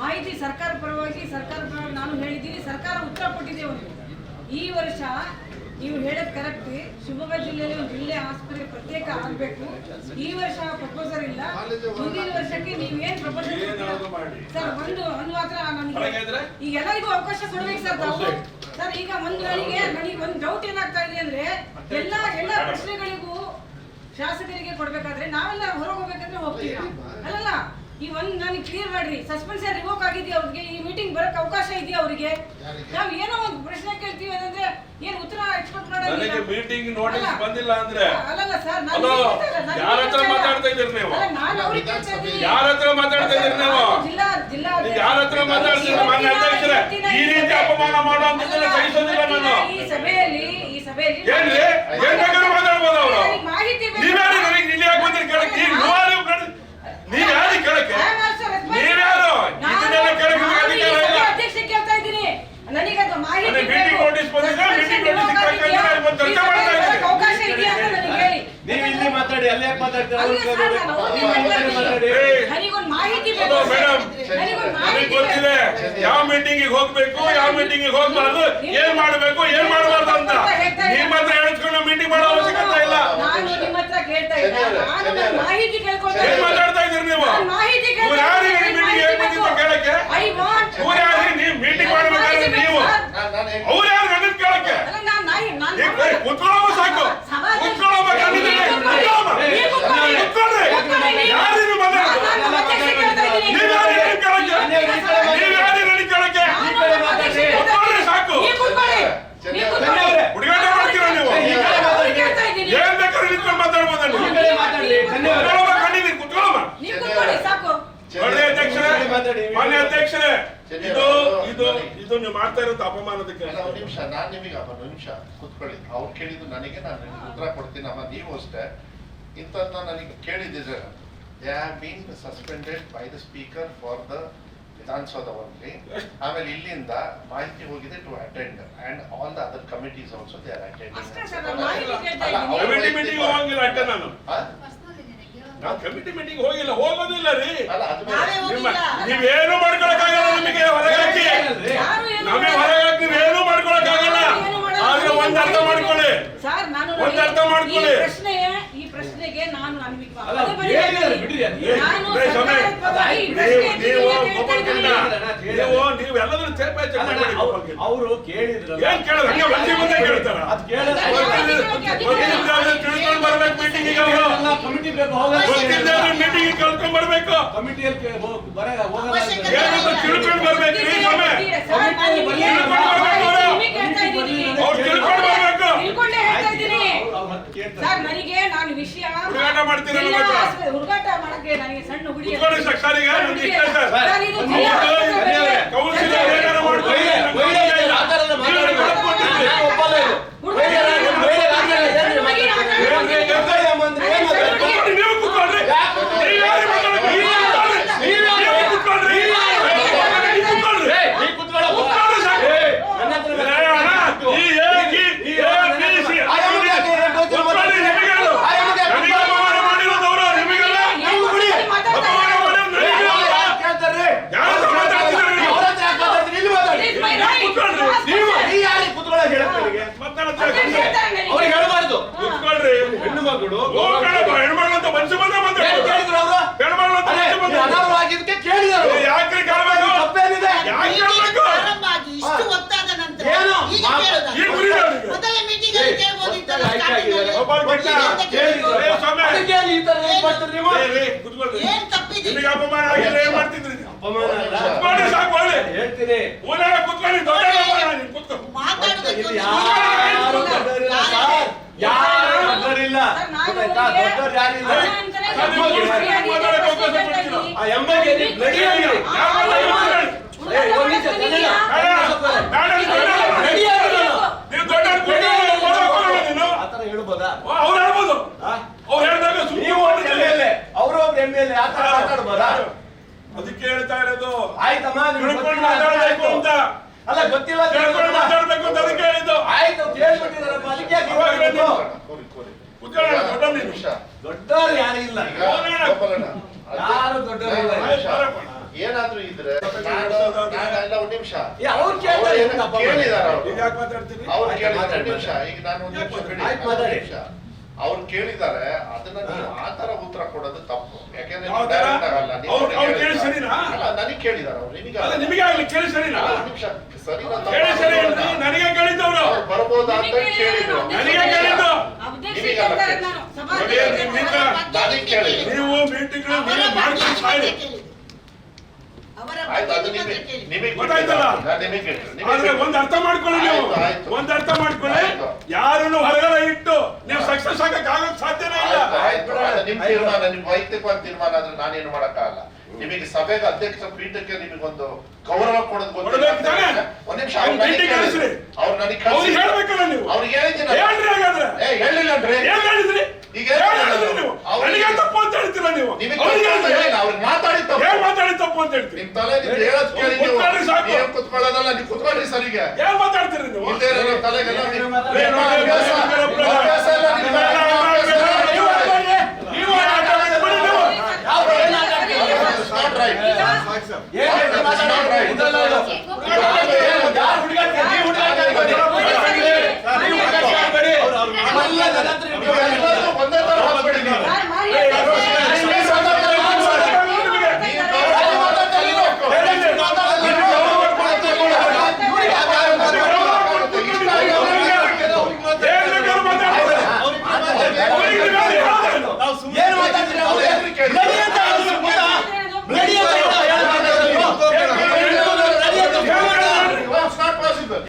ಮಾಹಿತಿ ಸರ್ಕಾರ ಪರವಾಗಿ ಸರ್ಕಾರ ಪರವಾಗಿ ನಾನು ಹೇಳಿದ್ದೀನಿ ಸರ್ಕಾರ ಉತ್ತರ ಕೊಟ್ಟಿದೆ ಒಂದು. ಈ ವರ್ಷ ನೀವು ಹೇಳೋದು ಕರೆಕ್ಟ್ ಶಿವಮೊಗ್ಗ ಜಿಲ್ಲೆಯಲ್ಲಿ ಒಂದು ಜಿಲ್ಲೆ ಆಸ್ಪತ್ರೆ ಪ್ರತ್ಯೇಕ ಆಗಬೇಕು. ಈ ವರ್ಷ ಪ್ರಪೋಸಲ್ ಇಲ್ಲ. ಮುಂದಿನ ವರ್ಷಕ್ಕೆ ನೀವೇನು ಪ್ರಪೋಸಲ್ ಸರ್ ಒಂದು ಒಂದು ಮಾತ್ರ ನನಗೆ ಈಗ ಎಲ್ಲರಿಗೂ ಅವಕಾಶ ಕೊಡ್ಬೇಕು ಸರ್ ತಾವು. ಸರ್ ಈಗ ಒಂದು ನನಗೆ ನನಗೆ ಒಂದು ಡೌಟ್ ಏನಾಗ್ತಾ ಇದೆ ಅಂದ್ರೆ ಎಲ್ಲ ಎಲ್ಲ ಪ್ರಶ್ನೆಗಳಿಗೂ ಶಾಸಕರಿಗೆ ಕೊಡ್ಬೇಕಾದ್ರೆ ನಾವೆಲ್ಲ ಹೊರಗೆ ಹೋಗ್ಬೇಕಂದ್ರೆ ಹೋಗ್ತೀವಿ ಅಲ್ಲಲ್ಲ? ಈ ಒಂದು ನನಗೆ ಕ್ಲಿಯರ್ ಮಾಡ್ರಿ. ಸಸ್ಪೆನ್ಸ್ ರಿವೋಕ್ ಆಗಿದೆಯಾ ಅವ್ರಿಗೆ? ಈ ಮೀಟಿಂಗ್ ಬರಕ್ ಅವಕಾಶ ಇದೆಯಾ ಅವ್ರಿಗೆ? ನಾವು ಏನೋ ಒಂದು ಪ್ರಶ್ನೆ ಕೇಳ್ತೀವಿ ಅಂದ್ರೆ ಏನ್ ಉತ್ತರ ಎಕ್ಸ್ಪೆಕ್ಟ್ ನನಗೆ ಮಾಡೋದಿಲ್ಲ ಮೀಟಿಂಗ್ ನೋಟಿಸ್ ಬಂದಿಲ್ಲ ಅಂದ್ರೆ. ಅಲ್ಲಲ್ಲ ಸರ್ ನಾನು ಹಲೋ ಯಾರ ಹತ್ರ ಮಾತಾಡ್ತಾ ಇದ್ದೀರಿ ನೀವು? ಅಲ್ಲ, ನಾನು ಅವ್ರಿಗೆ ಕೇಳ್ತಾ ಇದ್ದೀನಿ. ಯಾರ ಹತ್ರ ಮಾತಾಡ್ತಾ ಇದ್ದೀರಿ ನೀವು? ಜಿಲ್ಲಾ ಜಿಲ್ಲಾ ಯಾರ ಹತ್ರ ಮಾತಾಡ್ತೀರಿ? ಮಾನ್ಯ ಅಧ್ಯಕ್ಷರೇ ಈ ರೀತಿ ಅಪಮಾನ ಮಾಡುವಂತದ್ದನ್ನ ಸಹಿಸೋದಿಲ್ಲ ನಾನು. ಈ ಸಭೆಯಲ್ಲಿ ಈ ಸಭೆಯಲ್ಲಿ ಏನ್ರಿ? ಏನ್ ಬೇಕಾದ್ರೂ ಮಾತಾಡ್ಬೋದು ಅವರು ನನಗೆ ಮಾಹಿತಿ ಬೇಕು. ನೀವ್ಯಾರು ನನಗೆ ಇಲ್ಲಿ ಯಾಕೆ ಬಂದಿರಿ ಕೇಳಕ್ಕೆ ಈಗ ನೀವ್ಯಾರು ಕಡೆ- ನೀವ್ಯಾರು ಕೇಳಕ್ಕೆ I am also responsible. ನೀವ್ಯಾರು ನಾನು- ಇದನ್ನೆಲ್ಲ ಕೇಳಕ್ಕೆ ನಿಮ್ಗೆ ನಾನು ಈ ಅಧಿಕಾರ ಇಲ್ಲ ಸಭೆ ಅಧ್ಯಕ್ಷ ಕೇಳ್ತಾ ಇದ್ದೀನಿ ನನಗೆ ಅದು ಮಾಹಿತಿ ನನಗೆ ಬೇಕು. meeting notice ಬಂದಿದೆ, meeting notice Suspension ಸಿಕ್ಕಾಗ ಇದೆಯಾ? ಇವತ್ತು ಚರ್ಚೆ ಈ ಸಭೆ ಮಾಡ್ತಾ ಇದ್ದೀನಿ. ಬರಕ್ಕೆ ಅವಕಾಶ ಇದೆಯಾ ಅಂತ ನನಗೆ ಹೇಳಿ ನೀವು ಇಲ್ಲಿ ಮಾತಾಡಿ ಅಲ್ಲಿ ಯಾಕೆ ಮಾತಾಡ್ತೀರಾ ಅಲ್ಲ ಸರ್, ನಾನು ಅವ್ರಿಗೆ ಮಾತಾಡ್ತೀನಿ. ಏಯ್, ನನಗೊಂದು ಮಾಹಿತಿ ಹಲೋ ಬೇಕು ಸರ್. ಮೇಡಮ್ ನನಗೊಂದು ನನಗೆ ಮಾಹಿತಿ ಗೊತ್ತಿದೆ ಬೇಕು. ಯಾವ ಮೀಟಿಂಗ್ ಹೋಗ್ಬೇಕು ಯಾವ ಮೀಟಿಂಗ್ ಹೋಗ್ಬಾರ್ದು ಏನ್ ಮಾಡ್ಬೇಕು ಏನ್ ಮಾಡಬಾರ್ದು ಅಂತ. ನಿಮ್ಮ ಹತ್ರ ಹೇಳಿಸ್ಕೊಂಡು ಮೀಟಿಂಗ್ ಮಾಡೋ ಅವಶ್ಯಕತೆ ಇಲ್ಲ? ಮಾಹಿತಿ. ಮಾತಾಡ್ತಾ ಇದ್ದೀರಿ ನೀವು ನಾನು ಮಾಹಿತಿ ಇವ್ರು ಯಾರು ಈ ಮೀಟಿಂಗ್ ಹೇಗ್ ಬಂದಿದ್ದು ಕೇಳಕ್ಕೆ ಐ ವಾಂಟ್ ಇವ್ರು ಯಾರು ನೀವು ಮೀಟಿಂಗ್ ಮಾಡ್ಬೇಕಾದ್ರೆ ನೀವು ಅವ್ರು ಯಾರು ನನ್ನ ಕೇಳಕ್ಕೆ ಅಲ್ಲ ನಾನು ನಾಯಿ ನಾನು ಈಗ ಬರೀ ಕುತ್ಕೊಳ್ಳೋವ ಸಾಕು ಕುತ್ಕೊಳ್ಳೋವ ಕಣ್ಣಿದ್ರೆ ಕುತ್ಕೊಳ್ಳೋವ ಕುತ್ಕೊಳ್ಳಿ ಯಾರು ನೀವು ಮಾತಾಡೋದು ನೀವ್ ಯಾರು ನನಗೆ ಕೇಳಕ್ಕೆ ನೀವ್ ಯಾರು ನನಗೆ ಕೇಳಕ್ಕೆ ಕುತ್ಕೊಳ್ಳಿ ಸಾಕು ಹುಡುಗಾಟ ಮಾಡ್ತೀರಾ ನೀವು ಏನ್ ಬೇಕಾದ್ರೂ ನಿಂತ್ಕೊಂಡು ಮಾತಾಡ್ಬೋದ ನೀವು ಈ ಕಡೆ ಮಾತಾಡಿ ಧನ್ಯವಾದ ಕುತ್ಕೊಳ್ಳೋವ ಕಣ್ಣಿದ್ರೆ ಕುತ್ಕೊಳ್ಳೋವ ಸಾಕು ಒಳ್ಳೆ ಅಧ್ಯಕ್ಷರೇ ಮಾತಾಡಿ. ಮಾನ್ಯ ಅಧ್ಯಕ್ಷರೇ ಇದು ಇದು ಇದು ಇರೋದು ಅಪಮಾನದಕ್ಕೆ? ಒಂದು ನಿಮಿಷ ನಾನು ನಿಮಗೆ ಅಪ್ಪ ಒಂದ್ ನಿಮಿಷ ಕುತ್ಕೊಳ್ಳಿ. ಅವ್ರು ಕೇಳಿದ್ದು ನನಗೆ ನಾನು ನಿಮ್ಗೆ ಉತ್ತರ ಕೊಡ್ತೀನಿ. ಅಮ್ಮ ನೀವು ಅಷ್ಟೇ. ಇಂಥದ್ದು ನನಗೆ ಕೇಳಿದ್ದಿದ್ರೆ they have been suspended by the speaker for the Vidhana Soudha only ಆಮೇಲೆ ಇಲ್ಲಿಂದ ಮಾಹಿತಿ ಹೋಗಿದೆ to attend and all the other committees also they are attend sir. Committee meeting ಹೋಗಿಲ್ಲ ಹೋಗೋದಿಲ್ಲ ರೀ. ಅಲ್ಲ ಅದು ನೀವೇನು ಮಾಡ್ಕೊಳಕ್ಕಾಗಲ್ಲ ನಿಮಗೆ ಹೊರಗೆ ಹಾಕಿ ಯಾರು ಏನು ನಮಗೆ ಹೊರಗೆ ಹಾಕಿ ನೀವೇನು ಮಾಡ್ಕೊಳಕ್ಕಾಗಲ್ಲ ಏನು ಮಾಡಲ್ಲ. ಆದ್ರೆ ಒಂದ್ ಅರ್ಥ ಮಾಡ್ಕೊಳ್ಳಿ ಸರ್ ನಾನು ಒಂದ್ ನೋಡಿ, ಅರ್ಥ ಮಾಡ್ಕೊಳ್ಳಿ. ಈ ಪ್ರಶ್ನೆ ಈ ಪ್ರಶ್ನೆಗೆ ನಾನು ನಿಮಗೆ ಅಲ್ಲ, ಪದೇ ಪದೇ ಹೇಳಿದ್ದಾರೆ, ಹೇಳ್ತೀನಿ. ಬಿಡ್ರಿ ಅದು. ನಾನು ಏ, ಸಮಯ. ಸರ್ಕಾರದ ಪರವಾಗಿ ಈ ನೀವು ನೀವು ಎಲ್ಲದನ್ನು. ಅವರು ಕೇಳಿದ್ರಲ್ಲ. ಏನ್ ಕೇಳೋದು? ಹಂಗೆ ಮಂದಿ ಮುಂದೆ ಕೇಳ್ತಾರ? ಅದ್ ಕೇಳಿದ್ರೆ ತಿಳ್ಕೊಂಡು ಬರ್ಬೇಕು ಮೀಟಿಂಗಿಗೆ ಅವರು ಕಮಿಟಿ ಬೇಕು ಹೋಗಲ್ಲ. ಮೀಟಿಂಗ್ ಕಳ್ಕೊಂಡ್ ಬರ್ಬೇಕು ಕಮಿಟಿಯಲ್ಲಿ ಬರ ಹೋಗಲ್ಲ. ಏನಂತ ತಿಳ್ಕೊಂಡು ಬರ್ಬೇಕು? ರೀ ತಿಳ್ಕೊಂಡು ಬರ್ಬೇಕು ಅವರು. ನಿಮಗೆ ಕೇಳ್ತಾ ಇದ್ದೀನಿ. ಅವ್ರು ತಿಳ್ಕೊಂಡು ಬರ್ಬೇಕು ತಿಳ್ಕೊಂಡೇ ಹೇಳ್ತಾ ಇದ್ದೀನಿ ಅವ್ರು ಮತ್ತೆ ಕೇಳ್ತಾರೆ. ಸರ್ ನನಗೆ ನಾನು ವಿಷಯ ಹುಡುಗಾಟ ಮಾಡ್ತೀರಲ್ಲ ಹುಡುಗಾಟ ಮಾಡಕ್ಕೆ ನನಗೆ ಸಣ್ಣ ಹುಡುಗಿ ಇಷ್ಟ ಸರ್. ಕೌನ್ಸಿಲರ್ ಏನಾರ ಮಾಡ್ಕೊಳ್ಳಿ ಒಳ್ಳೆ ಗೊತ್ತಿಲ್ಲ. ಇದೆ, ಆ ಥರ ಎಲ್ಲ ಮಾತಾಡೋದು. ನೀವು ಮಾಡ್ಕೊಟ್ಟಿದ್ರಿ. ನಾನು ಒಪ್ಪಲ್ಲ ಇದು. ಹುಡುಗ- ಒಳ್ಳೆ ರಾಜ್ಯ- ಒಳ್ಳೆ ರಾಜ್ಯ ಇದೆ, ಸಣ್ಣ ಹುಡುಗಿ ಮಾತಾಡ್ತಾರೆ. ಆಟ ಏನ್ರಿ, ಆಡ್ತಿದ್ದೀನಿ. ಗಂಗಾಳಿ ಅಮ್ಮ ಅಂದ್ರೆ ಏನ್ ಮಾತಾಡ್ತಾರೆ? ಕುತ್ಕೊಳ್ರಿ, ನೀವು ಕುತ್ಕೊಳ್ರಿ. ನೀವು ಯಾರು ಮಾತಾಡೋದು? ನೀವು ಕುತ್ಕೊಳ್ರಿ. ನೀವು ಕುತ್ಕೊಳ್ರಿ. ನೀವು ಕುತ್ಕೊಳ್ರಿ. ಏಯ್, ನೀ ಕೂತ್ಕೊಳ್ಳೋ. ಕುತ್ಕೊಳ್ರಿ ಸಾಕು. ಏಯ್, ನನ್ನ ಹತ್ರ ಏ, ಬೇಡ. ಅಣ್ಣ, ಈ ಎ, ಈ, ಈ, ಎ, ಬಿ, ಸಿ. ಆ ಎಮ್ಮಿಗೆ ಯಾಕೆ ಇದೆ? ಗೊತ್ತಿಲ್ಲ ಮತ್ತೆ. ಕುತ್ಕೊಳ್ರಿ, ನಿಮಗೇನು? ಆ ಎಮ್ಮಿಗೆ ಯಾಕೆ ನನಗೆ ಅಪಮಾನ ಮಾಡಿರೋದು ಅವರು, ನಿಮಗೆಲ್ಲ? ನೀವು ಬಿಡಿ. ಅಪಮಾನ ಮಾಡಿರೋದು ಏಯ್, ನಿಮಗೆಲ್ಲ? ಅವ್ರು ಯಾಕೆ ಕೇಳ್ತಾರೆ? ಯಾರ ಹತ್ರ ಮಾತಾಡ್ತಿದ್ದೀರಿ ನೀವು? ಅವ್ರ ಹತ್ರ ಯಾಕೆ ಮಾತಾಡ್ತೀರಿ? ಇಲ್ಲಿ ಮಾತಾಡಿ. It is my right. ಕುತ್ಕೊಳ್ರಿ. ನೀವು ನೀ ಯಾರಿಗೆ ಕೂತ್ಕೊಳ್ಳೋಕೆ ಹೇಳಕ್ ನನಗೆ? ಮಾತಾಡ್ತಾ ಅದೇ ಇದ್ದೀನಿ. ಹೇಳ್ತಾರೆ ನನಗೆ. ಅವ್ರಿಗೆ ಹೇಳ್ಬಾರ್ದು ಕುತ್ಕೊಳ್ರಿ. ಹೆಣ್ಣು ಮಗಳು ಹೋಗ್ಬೇಡಪ್ಪ, ಹೆಣ್ಮಕ್ಳು ಅಂತ ಮನ್ಸು ಬಂದ್ರೆ ಏನ್ ಮಾತಾಡ್ತಾರೆ. ಕೇಳಿದ್ರು ಅವರು ಹೆಣ್ಮಕ್ಳು ಅಂತ ಅದೇ ಮನ್ಸು ಈ ಬಂದ್ರೆ ಅನಾಥವಾಗಿದ್ದಕ್ಕೆ ಕೇಳಿದರು ಏ, ಯಾಕ್ರಿ ಕೇಳ್ಬೇಕು? ತಪ್ಪೇನಿದೆ ಯಾಕೆ ಕೇಳ್ಬೇಕು? ಪ್ರಾರಂಭ ಆಗಿ ಇಷ್ಟು ಹೊತ್ತಾದ ನಂತರ ಏನು? ಈಗ ಮಾ- ಕೇಳುದಾ? ಈಗ ಮುರಿದ ಅವ್ರಿಗೆ. ಮೊದಲ ಮೀಟಿಂಗ್ ಅಲ್ಲಿ ಕೇಳ್ಬೋದಿತ್ತಲ್ಲ ಆಯ್ಕೆ starting ಅಲ್ಲಿ. ಆಗಿದ್ದಾರೆ. ಒಬ್ಬರು ಗೊತ್ತಿದೆ ಅಂತ ಕೇಳಿದ್ರು. ಕೇಳಿದ್ರು. ಏ, ಸ್ವಾಮಿ. ಅದಕ್ಕೆ ಈ ತರ ಏನ್ ನೀವು? ತಪ್ಪಿದೆ? ಅಪಮಾನ ಆಗಿದ್ರೆ ಏನ್ ಮಾಡ್ತಿದ್ರಿ ಅಪಮಾನ ಸಾಕು ಒಳ್ಳೆ. ಹೇಳ್ತೀನಿ. ಊರೆಲ್ಲ ಕುತ್ಕೊಳ್ಳಿ ದೊಡ್ಡ ಅಪಮಾನ ನೀನು ಕುತ್ಕೊ. ಮಾತಾಡೋದು ಯಾರು ದೊಡ್ಡವರಿಲ್ಲ? ಸರ್. ಯಾರು ದೊಡ್ಡವರಿಲ್ಲ? ಅವ್ರಿಗೆ- ದೊಡ್ಡವ್ರು ಯಾರಿಲ್ಲ? ಅಂತಾನೆ ಸರ್, ನೀವು ದೊಡ್ಡ ಸರಿಯಾಗಿ ಮಾತಾಡಕ್ಕೆ ಅವಕಾಶ ಕೊಡ್ತೀರಾ? ಆ ಎಮ್ಮೆಗೆ ನೀವು bloody ಆಗಿರಿ. ಯಾವ ಮಾತಾಡ್ತಿದ್ದೀರಿ? ಏ, ಒಂದ್ ನಿಮಿಷ ತಲೆನ. ಬೇಡ, ಬೇಡ, ನೀವು ದೊಡ್ಡವ್ರು. Bloody ಆಗಿರಿ. ನೀವು ದೊಡ್ಡವ್ರು ಕೂತ್ಕೊಳ್ಳಿ, ಮಾಡೋಕೆ ಹೋಗಲ್ಲ ನೀನು. ಆ ಥರ ಹೇಳ್ಬೋದಾ ಓ, ಅವ್ರು ಹೇಳ್ಬೋದು ಆ? ಅವ್ರು ಹೇಳಿದಾಗ ಸುಮ್ಮನೆ ನೀವು ಒಬ್ಬ ಎಂ ಎಲ್ ಎ ಅವರು ಒಬ್ಬ ಎಂ ಎಲ್ ಎ ಆ ಥರ ಮಾತಾಡ್ಬೋದಾ ಅದಕ್ಕೆ ಹೇಳ್ತಾ ಇರೋದು ಆಯ್ತಮ್ಮ ನೀವು ತಿಳ್ಕೊಂಡು ಗೊತ್ತಿಲ್ಲ ಅಂತ ಆಯ್ತು. ಅಂತ ಅಲ್ಲ ಗೊತ್ತಿಲ್ಲ ಅಂತ ತಿಳ್ಕೊಂಡು ಹೇಳ್ಬೋದಾ? ಅಂತ ಅದಕ್ಕೆ ಹೇಳಿದ್ದು. ಆಯ್ತು ಅದಕ್ಕೆ ಯಾಕೆ. ಕುತ್ಕೊಳ್ಳೋಣ, ಈಗ ದೊಡ್ಡ ನಿಮಿಷ. ದೊಡ್ಡವ್ರು ಯಾರು ಇಲ್ಲ. ಯಾರು ದೊಡ್ಡವರಿಲ್ಲ. ಏನಾದ್ರೂ ಇದ್ರೆ ನಾನು ಒಂದ್ ನಿಮಿಷ. ಏ, ಅವ್ರು ಕೇಳ್ತಾರೆ, ಏನಪ್ಪ ಕೇಳಿದಾರ ಅವ್ರು? ಈಗ ಯಾಕೆ ಮಾತಾಡ್ತೀರಿ? ಅವ್ರು ಕೇಳಿದಾರೆ ಮಾತಾಡಿ, ಒಂದ್ ನಿಮಿಷ. ಈಗ ನಾನು ಒಂದ್ ನಿಮಿಷ ಬಿಡಿ. ಆಯ್ತು, ಒಂದ್ ಮಾತಾಡಿ. ನಿಮಿಷ. ಅವ್ರು ಕೇಳಿದ್ದಾರೆ ಅದನ್ನ ನೀವು ಆ ತರ ಉತ್ತರ ಕೊಡೋದು ತಪ್ಪು. ಯಾಕೆಂದ್ರೆ ಯಾವ ನೀವು ತರ? direct ಆಗಲ್ಲ, ನೀವು ಅವ್ರು- ಅವ್ರು ಕೇಳಿದ್ದಾರೆ. ಕೇಳಿ ಸರಿನಾ? ಅಲ್ಲ ನನಗೆ ಕೇಳಿದಾರೆ ಅವ್ರು ನಿಮಗೆ ಅಲ್ಲ ನಿಮಗೆ ಆಗ್ಲಿ ಕೇಳಿ ಸರಿನಾ? ಒಂದ್ ನಿಮಿಷ ಸರಿ ಕೇಳಿ ಸರಿ ನನಗೆ ಕೇಳಿದ್ದವ್ರು. ಅವ್ರು ಬರ್ಬೋದಾ ಅಂತ ಕೇಳಿದ್ರು ನನಗೆ ಕೇಳಿದ್ದು. ನೀವು ಮೀಟಿಂಗ್ ನೀವು ಮಾಡ್ಕೊಂಡು ಅವರ ಆಯ್ತು ಅದು ಬಗ್ಗೆ ನಿಮಗೆ ಮಾತ್ರ ಕೇಳಿ. ನಿಮಗೆ ಗೊತ್ತಾಯ್ತಲ್ಲ? ಆದ್ರೆ ಒಂದ್ ಅರ್ಥ ಮಾಡ್ಕೊಳ್ಳಿ ನೀವು. ಒಂದ್ ಅರ್ಥ ಮಾಡ್ಕೊಳ್ಳಿ. ಯಾರನ್ನು ಹೊರಗಡೆ ಇಟ್ಟು ನೀವು ಸಕ್ಸಸ್ ಆಗಕ್ ಆಗೋಕ್ ಸಾಧ್ಯನೇ ಇಲ್ಲ. ನಿಮ್ ತೀರ್ಮಾನ ನಿಮ್ ವೈಯಕ್ತಿಕವಾದ ತೀರ್ಮಾನ ಆದ್ರೆ ನಾನೇನು ಮಾಡಕ್ಕಾಗಲ್ಲ. ನಿಮಗೆ ಸಭೆಗೆ ಅಧ್ಯಕ್ಷ ಪೀಠಕ್ಕೆ ಒಂದು ಗೌರವ ಕೊಡೋದು? ಒಂದ್ ನಿಮಿಷ ಅವ್ರು ನನಗೆ ಅವ್ರಿಗೆ ಹೇಳಿದ್ದೀನಿ. ಹೇಳಿದ್ರಿ? ಈಗ ನೀವು? ಅವ್ರಿಗೆ- ಹೇಳ್ತೀರಾ ನೀವು? ನಿಮಗೆ ಅವ್ರಿಗೆ ಗೊತ್ತಿಲ್ಲ, ಹೇಳಿದ್ರಿ. ಹೇಳಿಲ್ಲ. ಅವ್ರಿಗೆ ಮಾತಾಡಿ ತಪ್ಪು. ಏನ್ ಮಾತಾಡಿ ತಪ್ಪು ಅಂತ ಹೇಳ್ತೀರಿ ನಿಮ್ ತಲೆ ನಿಮ್ದು ಹೇಳೋದ್ ಕೇಳಿ ನೀವು ಕುತ್ಕೊಳ್ಳಿ ಸಾಕು. ನೀವು ಕುತ್ಕೊಳ್ಳೋದಲ್ಲ ನೀವು ಕುತ್ಕೊಳ್ಳಿ ಸರಿಗೆ ಏನ್ ಮಾತಾಡ್ತೀರಿ ನೀವು ತಲೆಗೆಲ್ಲ? ಅಭ್ಯಾಸ ಅಭ್ಯಾಸ ಇಲ್ಲ